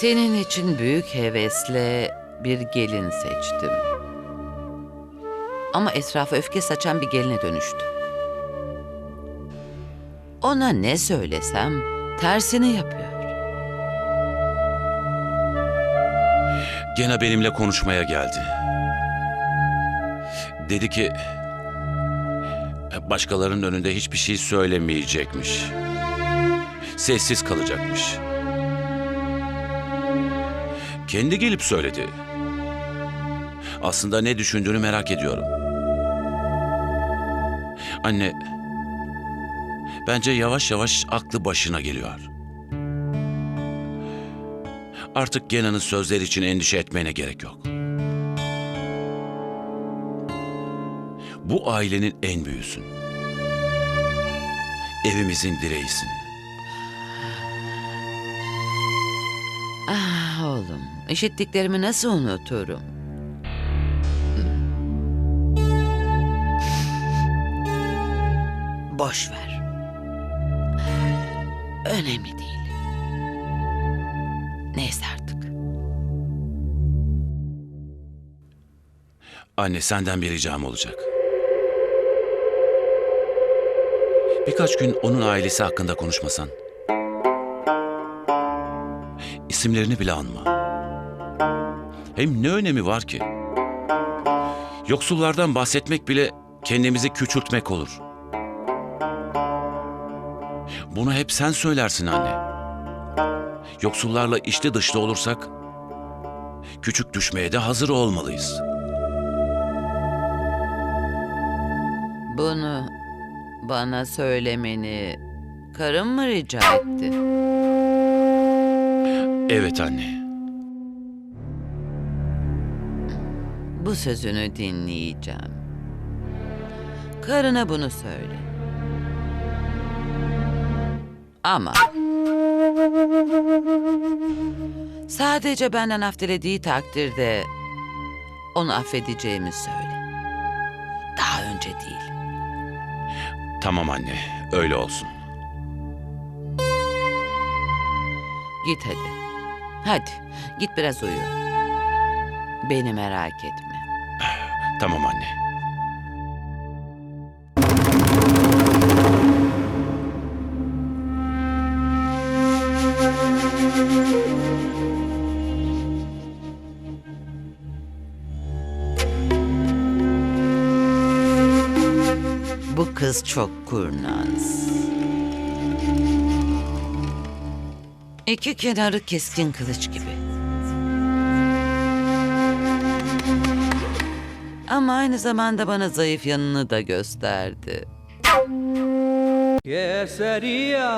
Senin için büyük hevesle bir gelin seçtim. Ama etrafa öfke saçan bir geline dönüştü. Ona ne söylesem tersini yapıyor. Gene benimle konuşmaya geldi. Dedi ki başkalarının önünde hiçbir şey söylemeyecekmiş. Sessiz kalacakmış. Kendi gelip söyledi. Aslında ne düşündüğünü merak ediyorum. Anne, bence yavaş yavaş aklı başına geliyor. Artık Gena'nın sözleri için endişe etmene gerek yok. Bu ailenin en büyüsün. Evimizin direğisin. Ah oğlum, işittiklerimi nasıl unuturum? Boş ver. Önemli değil. Neyse artık. Anne senden bir ricam olacak. Birkaç gün onun ailesi hakkında konuşmasan. İsimlerini bile anma. Hem ne önemi var ki? Yoksullardan bahsetmek bile kendimizi küçültmek olur. Bunu hep sen söylersin anne. Yoksullarla içli dışlı olursak küçük düşmeye de hazır olmalıyız. Bunu bana söylemeni karım mı rica etti? Evet anne. Bu sözünü dinleyeceğim. Karına bunu söyle. Ama sadece benden af dilediği takdirde onu affedeceğimi söyle. Daha önce değil. Tamam anne, öyle olsun. Git hadi. Hadi git biraz uyu. Beni merak etme. Tamam anne. Bu kız çok kurnaz. İki kenarı keskin kılıç gibi. Ama aynı zamanda bana zayıf yanını da gösterdi. Keseriya